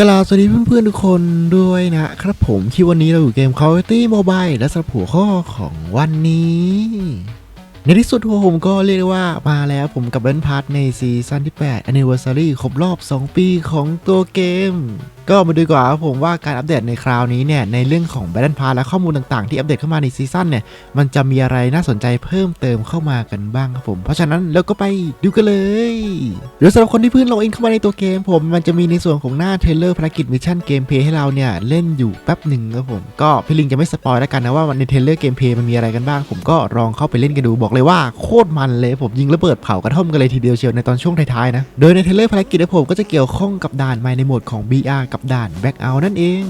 กล่าวสวัสดีเพื่อนๆทุกคนด้วยนะครับผมที่วันนี้เราอยู่เกม Call of Duty Mobile และสำหรับหัวข้อของวันนี้ ในที่สุดหัวผมก็เรียกว่ามาแล้วผมกับเบนพาร์ทในซีซั่นที่ 8 Anniversary ครบรอบ 2 ปีของตัวเกมก็มาดูกว่าครับผมว่าการอัปเดตในคราวนี้เนี่ยในเรื่องของ Battle Pass และข้อมูลต่างๆ ที่อัปเดตเข้ามาในซีซั่นเนี่ยมันจะมีอะไรน่าสนใจเพิ่มเติมเข้ามากันบ้างครับผมเพราะฉะนั้นเราก็ไปดูกันเลยเดี๋ยวสำหรับคนที่เพิ่งลงอินเข้ามาในตัวเกม ผมมันจะมีในส่วนของหน้าเทเลอร์ภารกิจมิชชั่นเกมเพลย์ให้เราเนี่ยเล่นอยู่แป๊บหนึ่งครับผมก็พี่ลิงจะไม่สปอยแล้วกันนะว่าในเทเลอร์เกมเพลย์มันมีอะไรกันบ้าง ผมก็ลองเข้าไปเล่นกันดูบอกเลยว่าโคตรมันเลยผมยิงระเบิดเผากระท่อมกันเลยทีเดียวเชียวในตอนช่วงท้ายๆนะโดยในเทเลอร์ภารกิจของผมก็จะเกี่ยวข้องกับด่านใหม่ในโหมดของ BR กับด่าน Back Out นั่นเอง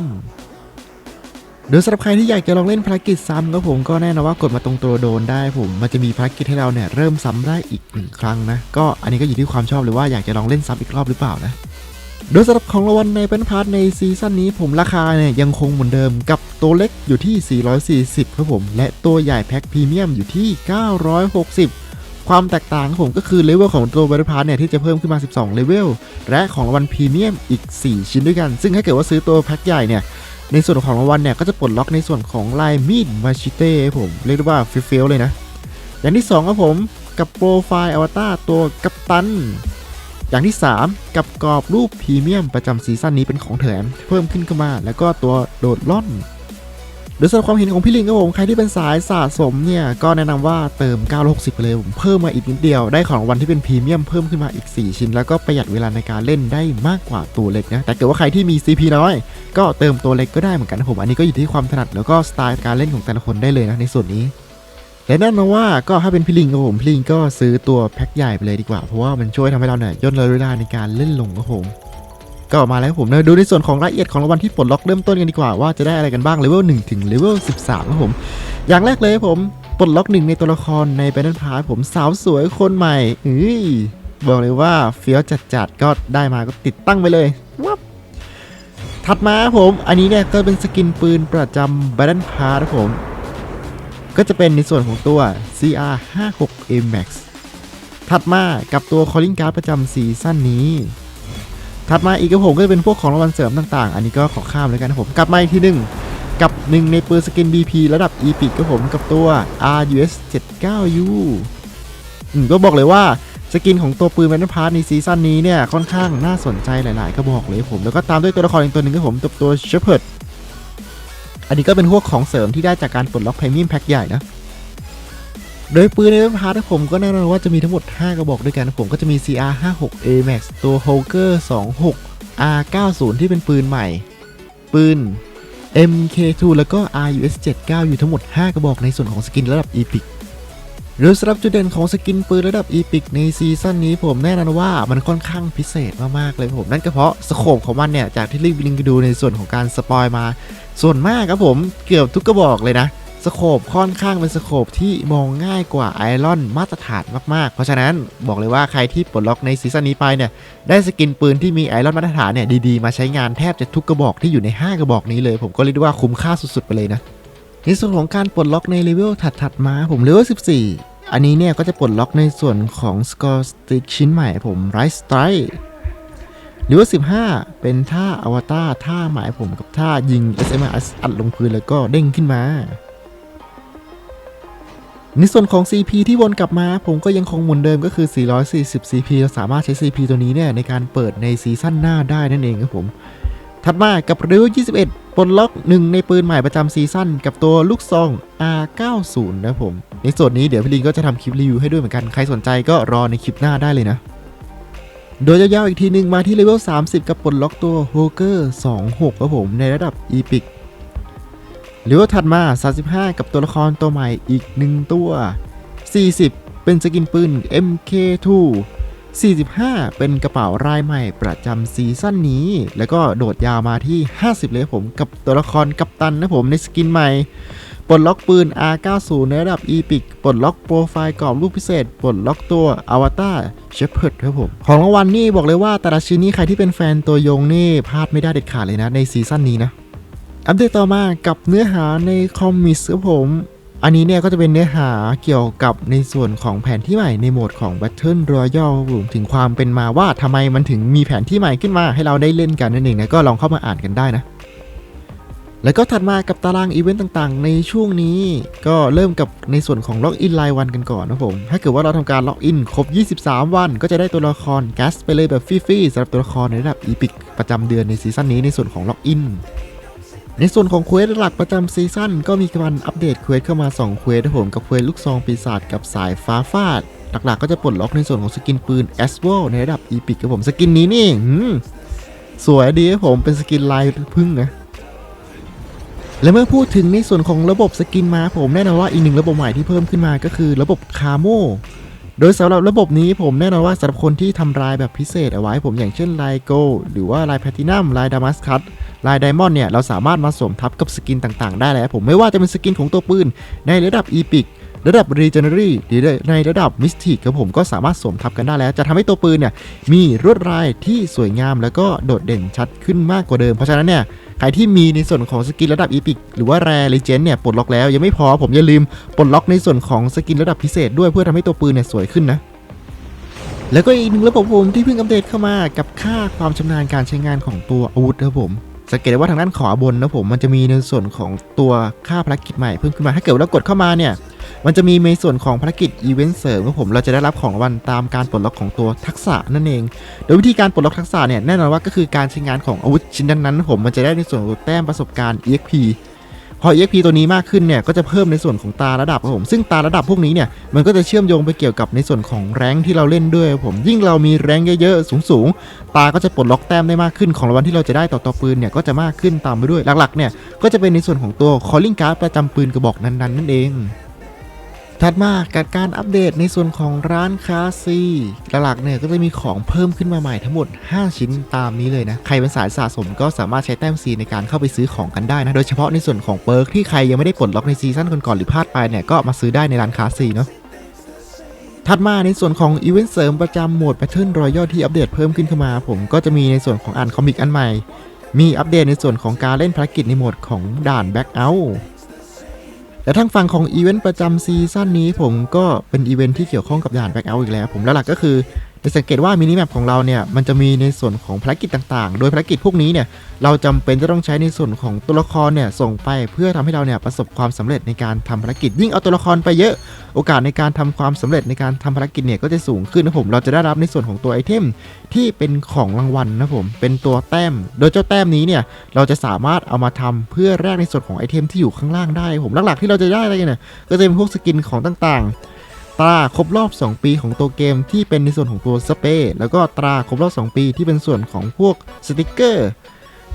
โดยสำหรับใครที่อยากจะลองเล่นภารกิจซ้ำก็ผมก็แน่นอนว่ากดมาตรงตัวโดนได้ผม มันจะมีภารกิจให้เราเนี่ยเริ่มซ้ำได้อีกหนึ่งครั้งนะก็อันนี้ก็อยู่ที่ความชอบหรือว่าอยากจะลองเล่นซ้ำอีกรอบหรือเปล่านะโดยสำหรับของรางวัลในเป็นพาร์ทในซีซั่นนี้ผมราคาเนี่ยยังคงเหมือนเดิมกับตัวเล็กอยู่ที่ 440 ครับผม และตัวใหญ่แพ็คพรีเมียมอยู่ที่ 960 ความแตกต่างของผมก็คือเลเวลของตัวบริพาร์เนี่ยที่จะเพิ่มขึ้นมา 12 เลเวล และของรางวัลพรีเมียมอีก 4 ชิ้นด้วยกัน ซึ่งถ้าเกิดว่าซื้อตัวแพ็คใหญ่เนี่ย ในส่วนของรางวัลเนี่ยก็จะปลดล็อกในส่วนของลายมีดมาชิเต้ผมเรียกได้ว่าเฟี้ยวๆเลยนะ อย่างที่2ครับผมกับโปรไฟล์อวตารตัวกัปตัน อย่างที่ 3 กับกรอบรูปพรีเมียมประจำซีซั่นนี้เป็นของแถมเพิ่มขึ้นเข้ามา แล้วก็ตัวโดดล่อน โดยสำหรับความเห็นของพี่ลิงครับผมใครที่เป็นสายสะสมเนี่ยก็แนะนำว่าเติม 960 ไปเลยผมเพิ่มมาอีกนิดเดียวได้ของวัลที่เป็นพรีเมียมเพิ่มขึ้นมาอีก 4 ชิ้น แล้วก็ประหยัดเวลาในการเล่นได้มากกว่าตัวเล็กนะแต่เกิดว่าใครที่มี CP น้อย ก็เติมตัวเล็กก็ได้เหมือนกันนะผมอันนี้ก็อยู่ที่ความถนัดแล้วก็สไตล์การเล่นของแต่ละคนได้เลยนะในส่วนนี้และแน่นอนว่าก็ถ้าเป็นพี่ลิงครับผมพี่ลิงก็ซื้อตัวแพ็คใหญ่ไปเลยดีกว่าเพราะว่ามันช่วยทำให้เราเนี่ยย่นระยะเวลาในการเล่นลงครับผม ก็มาแล้วผมนะดูในส่วนของรายละเอียดของรางวัลที่ปลดล็อกเริ่มต้นกันดีกว่าว่าจะได้อะไรกันบ้างเลเวล1ถึงเลเวล13ครับผม อย่างแรกเลยผมปลดล็อกหนึ่งในตัวละครในแบนด์พาร์ผมสาวสวยคนใหม่เอ้ยบอกเลยว่าเฟี้ยวจัดๆก็ได้มาก็ติดตั้งไปเลยวับถัดมาผมอันนี้เนี่ยก็เป็นสกินปืนประจำแบนด์พาร์ผม ก็จะเป็นในส่วนของตัว CR 5 6 A Max ถัดมากับตัว Calling Card ประจำซีซั่นนี้ ถัดมาอีกครับผมก็จะเป็นพวกของรางวัลเสริมต่างๆ อันนี้ก็ขอข้ามเลยกันนะผม กลับมาอีกทีหนึ่งกับหนึ่งในปืนสกิน BP ระดับ Epic ครับผมกับตัว RUS 79U อืมก็บอกเลยว่าสกินของตัวปืนแมนพาร์ในซีซั่นนี้เนี่ยค่อนข้างน่าสนใจหลายๆ ก็บอกเลยผม แล้วก็ตามด้วยตัวละครอีกตัวหนึ่งครับผมตัวตัว Shepherd อันนี้ก็เป็นพวกของเสริมที่ได้จากการปลดล็อกพรีเมียมแพ็คใหญ่นะ โดยปืนในเว็บพาร์ทผมก็แน่นอนว่าจะมีทั้งหมด 5 กระบอกด้วยกันผมก็จะมี CR 5 6 A Max ตัว Holger 26 R 90ที่เป็นปืนใหม่ ปืน MK2 แล้วก็ RUS 79อยู่ทั้งหมด 5 กระบอกในส่วนของสกินระดับ Epic โดยสำหรับจุดเด่นของสกินปืนระดับ Epic ในซีซั่นนี้ผมแน่นอนว่ามันค่อนข้างพิเศษมากๆเลยผมนั่นก็เพราะสโคปของมันเนี่ย จากที่รีบลิงดูในส่วนของการสปอยมา ส่วนมากครับผมเกือบทุกกระบอกเลยนะ สโคปค่อนข้างเป็นสโคปที่มองง่ายกว่าไอรอนมาตรฐานมากๆ เพราะฉะนั้นบอกเลยว่าใครที่ปลดล็อกในซีซั่นนี้ไปเนี่ยได้สกินปืนที่มีไอรอนมาตรฐานเนี่ยดีๆ มาใช้งานแทบจะทุกกระบอกที่อยู่ใน 5 กระบอกนี้เลย ผมก็เรียกได้ว่าคุ้มค่าสุดๆไปเลยนะในส่วนของการปลดล็อกในเลเวลถัดๆมาผมเลเวล14 อันนี้เนี่ยก็จะปลดล็อกในส่วนของ Score Stick ชิ้นใหม่ผม Right Strike หรือว่า 15 เป็นท่าอวตารท่าหมายผมกับท่ายิง SMS อัดลงพื้นแล้วก็เด้งขึ้นมา ในส่วนของ CP ที่วนกลับมา ผมก็ยังคงเหมือนเดิมก็คือ 440 CP เราสามารถใช้ CP ตัวนี้เนี่ยในการเปิดในซีซั่นหน้าได้นั่นเองครับผม ถัดมากับริว21ปลดล็อกหนึ่งในปืนใหม่ประจำซีซั่นกับตัวลูกซอง R90 นะครับผม ในส่วนนี้เดี๋ยวพี่ลิงก็จะทำคลิปรีวิวให้ด้วยเหมือนกัน ใครสนใจก็รอในคลิปหน้าได้เลยนะ โดยยาวๆอีกทีหนึ่งมาที่เลเวล 30 กับปลดล็อกตัว h o g e r 26 ครับผมในระดับ Epic หรือว่าถัดมา 35 กับตัวละครตัวใหม่อีก 1 ตัว 40 เป็นสกินปืน MK2 45 เป็นกระเป๋ารายใหม่ประจำซีซั่นนี้ แล้วก็โดดยาวมาที่ 50 เลยผมกับตัวละครกัปตันนะผมในสกินใหม่ ปลดล็อกปืน R90 ในระดับ Epic ปลดล็อกโปรไฟล์กรอบรูปพิเศษ ปลดล็อกตัวอวตารเชฟเพิร์ดครับผม ของรางวัลนี่บอกเลยว่าแต่ละชิ้นนี้ใครที่เป็นแฟนตัวยงนี่พลาดไม่ได้เด็ดขาดเลยนะในซีซั่นนี้นะ อัปเดตต่อมากับเนื้อหาในคอมมิส์ครับผม อันนี้เนี่ยก็จะเป็นเนื้อหาเกี่ยวกับในส่วนของแผนที่ใหม่ในโหมดของ Battle Royale ครับผมถึงความเป็นมาว่าทำไมมันถึงมีแผนที่ใหม่ขึ้นมาให้เราได้เล่นกันนั่นเองนะก็ลองเข้ามาอ่านกันได้นะแล้วก็ถัดมากับตารางอีเวนต์ต่างๆ ในช่วงนี้ก็เริ่มกับในส่วนของล็อกอินรายวันกันก่อนนะผม ถ้าเกิดว่าเราทำการล็อกอินครบ 23 วัน ก็จะได้ตัวละครแกสไปเลยแบบฟรีๆสำหรับตัวละครในระดับอีพิกประจำเดือนในซีซั่นนี้ในส่วนของล็อกอิน ในส่วนของเควสหลักประจำซีซั่นก็มีการอัปเดตเควสเข้ามา 2 เควสนะผมกับเควสลูกซองปีศาจกับสายฟ้าฟาดหลักๆก็จะปลดล็อกในส่วนของสกินปืนแอสโวในระดับอีพิกครับผมสกินนี้นี่สวยดีครับผมเป็นสกินลายพึ่งนะและเมื่อพูดถึงในส่วนของระบบสกินมาผมแน่นอนว่าอีกหนึ่งระบบใหม่ที่เพิ่มขึ้นมาก็คือระบบคาโมโดยสำหรับระบบนี้ผมแน่นอนว่าสำหรับคนที่ทำลายแบบพิเศษเอาไว้ผมอย่างเช่นลายโกหรือว่าลายแพลตินัมลายดามัสคัต ลายไดมอนด์เนี่ยเราสามารถมาสวมทับกับสกินต่างๆ ได้แล้วผมไม่ว่าจะเป็นสกินของตัวปืน ในระดับอีพิกระดับ Regenerary หรือในระดับ Mystic ครับผมก็สามารถสวมทับกันได้แล้ว จะทำให้ตัวปืนเนี่ยมีลวดลายที่สวยงามแล้วก็โดดเด่นชัดขึ้นมากกว่าเดิม เพราะฉะนั้นเนี่ยใครที่มีในส่วนของสกินระดับอีพิกหรือว่าแรเลเจนเนี่ยปลดล็อกแล้วยังไม่พอผมอย่าลืมปลดล็อกในส่วนของสกินระดับพิเศษด้วยเพื่อทำให้ตัวปืนเนี่ยสวยขึ้นนะแล้วก็อีกหนึ่งระบบผมที่เพิ่งอัปเดตเข้ามากับค่าความชำนาญการใช้งานของตัวอาวุธครับผม สังเกตได้ว่าทางด้านขวาบนนะผมมันจะมีในส่วนของตัวค่าภารกิจใหม่เพิ่มขึ้นมาถ้าเกิดเรากดเข้ามาเนี่ยมันจะมีในส่วนของภารกิจอีเวนต์เสริมครับผมเราจะได้รับของรางวัลตามการปลดล็อกของตัวทักษะนั่นเอง โดยวิธีการปลดล็อกทักษะเนี่ยแน่นอนว่าก็คือการใช้งานของอาวุธชิ้นนั้นๆผมมันจะได้ในส่วนของแต้มประสบการณ์ EXP พอ EXP ตัวนี้มากขึ้นเนี่ยก็จะเพิ่มในส่วนของตาระดับครับผมซึ่งตาระดับพวกนี้เนี่ยมันก็จะเชื่อมโยงไปเกี่ยวกับในส่วนของแรงที่เราเล่นด้วยผมยิ่งเรามีแรงเยอะๆสูงๆ ตาก็จะปลดล็อกแต้มได้มากขึ้นของรางวัลที่เราจะได้ต่อตัวปืนเนี่ยก็จะมากขึ้นตามไปด้วยหลักๆเนี่ยก็จะเป็นในส่วนของตัว calling card ประจำปืนกระบอกนั้นๆนั่นเอง ถัดมากับการอัปเดตในส่วนของร้านค้าซีหลักๆเนี่ยก็จะมีของเพิ่มขึ้นมาใหม่ทั้งหมด 5 ชิ้นตามนี้เลยนะ ใครเป็นสายสะสมก็สามารถใช้แต้มซีในการเข้าไปซื้อของกันได้นะ โดยเฉพาะในส่วนของเปิร์กที่ใครยังไม่ได้ปลดล็อกในซีซั่นก่อนๆหรือพลาดไปเนี่ยก็มาซื้อได้ในร้านค้าซีเนาะถัดมาในส่วนของอีเวนต์เสริมประจำโหมด Battle Royale ที่อัปเดตเพิ่มขึ้นเข้ามา ผมก็จะมีในส่วนของอ่านคอมิกอันใหม่ มีอัปเดตในส่วนของการเล่นภารกิจในโหมดของด่าน Back Out และทางฝั่งของอีเวนต์ประจำซีซั่นนี้ผมก็เป็นอีเวนต์ที่เกี่ยวข้องกับยานแบ็กเอาอีกแล้ว ผมแล้วหลักก็คือ จะสังเกตว่ามินิแมปของเราเนี่ยมันจะมีในส่วนของภารกิจต่างๆ โดยภารกิจพวกนี้เนี่ยเราจำเป็นจะต้องใช้ในส่วนของตัวละครเนี่ยส่งไปเพื่อทำให้เราเนี่ยประสบความสำเร็จในการทำภารกิจ ยิ่งเอาตัวละครไปเยอะ โอกาสในการทำความสำเร็จในการทำภารกิจเนี่ยก็จะสูงขึ้นนะผมเราจะได้รับในส่วนของตัวไอเทมที่เป็นของรางวัลนะผมเป็นตัวแต้ม โดยเจ้าแต้มนี้เนี่ยเราจะสามารถเอามาทำเพื่อแลกในส่วนของไอเทมที่อยู่ข้างล่างได้ผมหลักๆที่เราจะได้อะไรเนี่ยก็จะเป็นพวกสกินของต่างๆ ตราครบรอบ 2 ปีของตัวเกมที่เป็นในส่วนของตัวสเปรแล้วก็ตราครบรอบ 2 ปีที่เป็นส่วนของพวกสติกเกอร์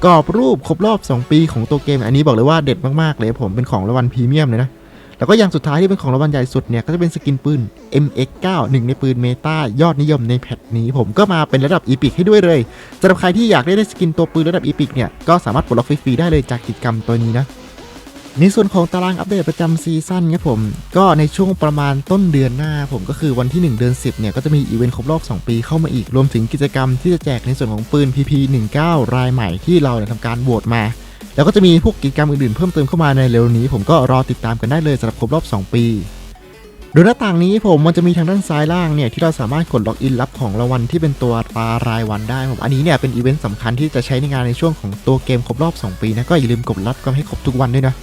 กรอบรูปครบรอบ 2 ปีของตัวเกม อันนี้บอกเลยว่าเด็ดมากๆเลยผมเป็นของรางวัลพรีเมียมเลยนะแล้วก็อย่างสุดท้ายที่เป็นของรางวัลใหญ่สุดเนี่ยก็จะเป็นสกินปืน MX9 หนึ่งในปืนเมตายอดนิยมในแพทนี้ ผมก็มาเป็นระดับอีพิกให้ด้วยเลยสำหรับใครที่อยากได้สกินตัวปืนระดับอีพิกเนี่ยก็สามารถปลดล็อกฟรีๆได้เลยจากกิจกรรมตัวนี้นะ ในส่วนของตารางอัปเดตประจำซีซั่นครับผม ก็ในช่วงประมาณต้นเดือนหน้าผมก็คือวันที่ 1 เดือน 10 เนี่ย ก็จะมีอีเวนต์ครบรอบ 2 ปีเข้ามาอีก รวมถึงกิจกรรมที่จะแจกในส่วนของปืน PP19 รายใหม่ที่เราเนี่ยทำการโหวตมา แล้วก็จะมีพวกกิจกรรมอื่นๆเพิ่มเติมเข้ามาในเร็วนี้ ผมก็รอติดตามกันได้เลยสำหรับครบรอบ 2 ปีโดยหน้าต่างนี้ผมมันจะมีทางด้านซ้ายล่างเนี่ยที่เราสามารถกดล็อกอินรับของรางวัลที่เป็นตัวตารายวันได้ผมอันนี้เนี่ยเป็นอีเวนต์สำคัญที่จะใช้ในงานในช่วงของตัวเกมครบรอบ 2 ปีนะก็อย่าลืมกดรับกันให้ครบทุกวันด้วยนะ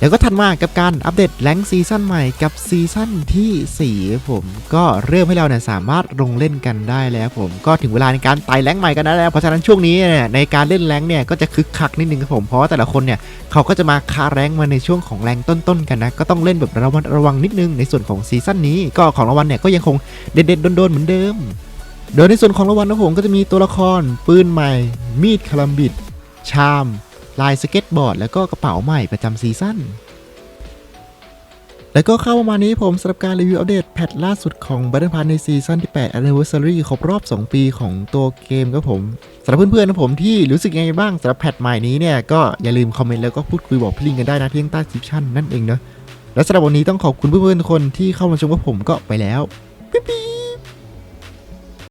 แล้วก็ถัดมากับการอัปเดตแรงซีซั่นใหม่กับซีซั่นที่ 4 ผมก็เริ่มให้เราเนี่ยสามารถลงเล่นกันได้แล้วผมก็ถึงเวลาในการไต่แรงใหม่กันได้แล้วเพราะฉะนั้นช่วงนี้เนี่ยในการเล่นแรงเนี่ยก็จะคึกคักนิดนึงครับผมเพราะว่าแต่ละคนเนี่ยเขาก็จะมาคาแรงมาในช่วงของแรงต้นๆกันนะก็ต้องเล่นแบบระวังระวังนิดนึงในส่วนของซีซั่นนี้ก็ของรางวัลเนี่ยก็ยังคงเด็ดๆโดนๆเหมือนเดิม โดยในส่วนของรางวัลนะผมก็จะมีตัวละครปืนใหม่ มีดคลัมบิดชาม ลายสเก็ตบอร์ด แล้วก็กระเป๋าใหม่ประจำซีซั่น แล้วก็เข้าประมาณนี้ผมสำหรับการรีวิวอัปเดตแพทล่าสุดของ Battle Pass ในซีซั่นที่ 8 Anniversary ครบรอบ 2 ปีของตัวเกมครับผมสำหรับเพื่อนๆนะผมที่รู้สึกยังไงบ้างสำหรับแพทใหม่นี้เนี่ยก็อย่าลืมคอมเมนต์แล้วก็พูดคุยบอกพี่ลิงกันได้นะที่ใต้คลิปชั่นนั่นเองเนอะและสำหรับวันนี้ต้องขอบคุณเพื่อนๆทุกคนที่เข้ามาชมกับผมก็ไปแล้วปิ๊บ